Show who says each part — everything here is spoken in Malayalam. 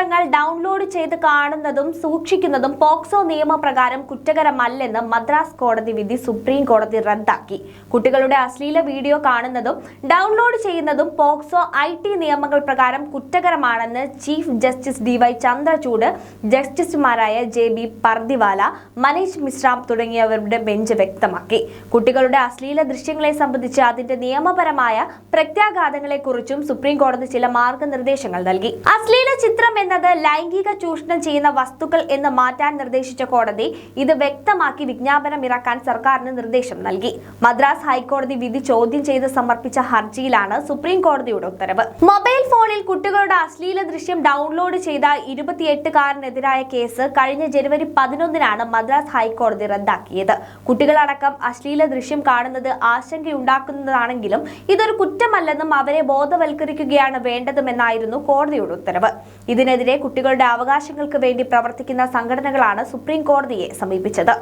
Speaker 1: ചിത്രങ്ങൾ ഡൗൺലോഡ് ചെയ്ത് കാണുന്നതും സൂക്ഷിക്കുന്നതും പോക്സോ നിയമപ്രകാരം കുറ്റകരമല്ലെന്ന് മദ്രാസ് കോടതി വിധി സുപ്രീം കോടതി റദ്ദാക്കി. കുട്ടികളുടെ അശ്ലീല വീഡിയോ കാണുന്നതും ഡൗൺലോഡ് ചെയ്യുന്നതും പോക്സോ ഐ ടി നിയമങ്ങൾ പ്രകാരം കുറ്റകരമാണെന്ന് chief justice D Y Chandrachud ജസ്റ്റിസുമാരായ ജെ ബി പർദിവാല മനീഷ് മിശ്രാം തുടങ്ങിയവരുടെ ബെഞ്ച് വ്യക്തമാക്കി. കുട്ടികളുടെ അശ്ലീല ദൃശ്യങ്ങളെ സംബന്ധിച്ച് അതിന്റെ നിയമപരമായ പ്രത്യാഘാതങ്ങളെക്കുറിച്ചും സുപ്രീം കോടതി ചില മാർഗനിർദ്ദേശങ്ങൾ നൽകി. അശ്ലീല ചിത്രം എന്നത് ലൈംഗിക ചൂഷണം ചെയ്യുന്ന വസ്തുക്കൾ എന്ന് മാറ്റാൻ നിർദ്ദേശിച്ച കോടതി ഇത് വ്യക്തമാക്കി വിജ്ഞാപനം ഇറക്കാൻ സർക്കാരിന് നിർദ്ദേശം നൽകി. മദ്രാസ് ഹൈക്കോടതി വിധി ചോദ്യം ചെയ്ത് സമർപ്പിച്ച ഹർജിയിലാണ് സുപ്രീം കോടതിയുടെ ഉത്തരവ്. മൊബൈൽ ഫോണിൽ കുട്ടികളുടെ അശ്ലീല ദൃശ്യം ഡൗൺലോഡ് ചെയ്ത ഇരുപത്തിയെട്ടുകാരനെതിരായ കേസ് കഴിഞ്ഞ ജനുവരി പതിനൊന്നിനാണ് മദ്രാസ് ഹൈക്കോടതി റദ്ദാക്കിയത്. കുട്ടികളടക്കം അശ്ലീല ദൃശ്യം കാണുന്നത് ആശങ്കയുണ്ടാക്കുന്നതാണെങ്കിലും ഇതൊരു കുറ്റമല്ലെന്നും അവരെ ബോധവൽക്കരിക്കുകയാണ് വേണ്ടതുമെന്നായിരുന്നു കോടതിയുടെ ഉത്തരവ്. ഇതിനെതിരെ കുട്ടികളുടെ അവകാശങ്ങൾക്ക് വേണ്ടി പ്രവർത്തിക്കുന്ന സംഘടനകളാണ് സുപ്രീം കോടതിയെ സമീപിച്ചത്.